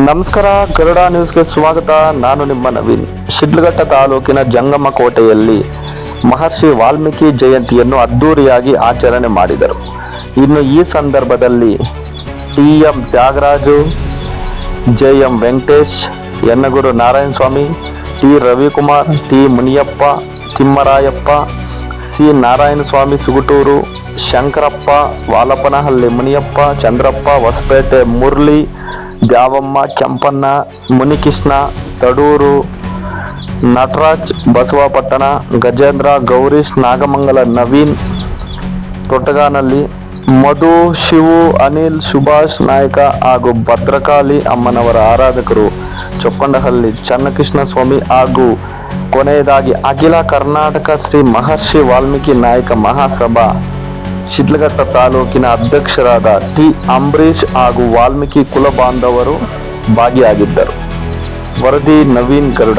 ನಮಸ್ಕಾರ ಗರುಡ ನ್ಯೂಸ್ಗೆ ಸ್ವಾಗತ. ನಾನು ನಿಮ್ಮ ನವೀನ್. ಶಿಡ್ಲಘಟ್ಟ ತಾಲೂಕಿನ ಜಂಗಮ ಕೋಟೆಯಲ್ಲಿ ಮಹರ್ಷಿ ವಾಲ್ಮೀಕಿ ಜಯಂತಿಯನ್ನು ಅದ್ದೂರಿಯಾಗಿ ಆಚರಣೆ ಮಾಡಿದರು. ಇನ್ನು ಈ ಸಂದರ್ಭದಲ್ಲಿ T M Thyagaraju J M Venkatesh Yannaguru Narayana Swamy T Ravikumar T Muniyappa Thimmarayappa C Narayanaswamy Suguturu, Shankarappa, Valapanahalli Muniyappa, Chandrappa, Hosapete Murali Dyavamma Kempanna Munikrishna, Taduru, Nataraj, Basavapattana, Gajendra, Gowrish, Nagamangala, Naveen, Tottaganalli, Madhu, Shivu, Anil, Subhash Nayaka ಹಾಗೂ ಭದ್ರಕಾಳಿ ಅಮ್ಮನವರ ಆರಾಧಕರು ಚೊಕ್ಕಂಡಹಳ್ಳಿ ಚನ್ನಕೃಷ್ಣ ಸ್ವಾಮಿ ಹಾಗೂ ಕೊನೆಯದಾಗಿ ಅಖಿಲ ಕರ್ನಾಟಕ ಶ್ರೀ ಮಹರ್ಷಿ ವಾಲ್ಮೀಕಿ ನಾಯಕ ಮಹಾಸಭಾ ಶಿಡ್ಲಘಟ್ಟ ತಾಲೂಕಿನ ಅಧ್ಯಕ್ಷರಾದ T. Ambareesh ಹಾಗೂ ವಾಲ್ಮೀಕಿ ಕುಲ ಬಾಂಧವರು ಭಾಗಿಯಾಗಿದ್ದರು. ವರದಿ ನವೀನ್ ಗರುಡ.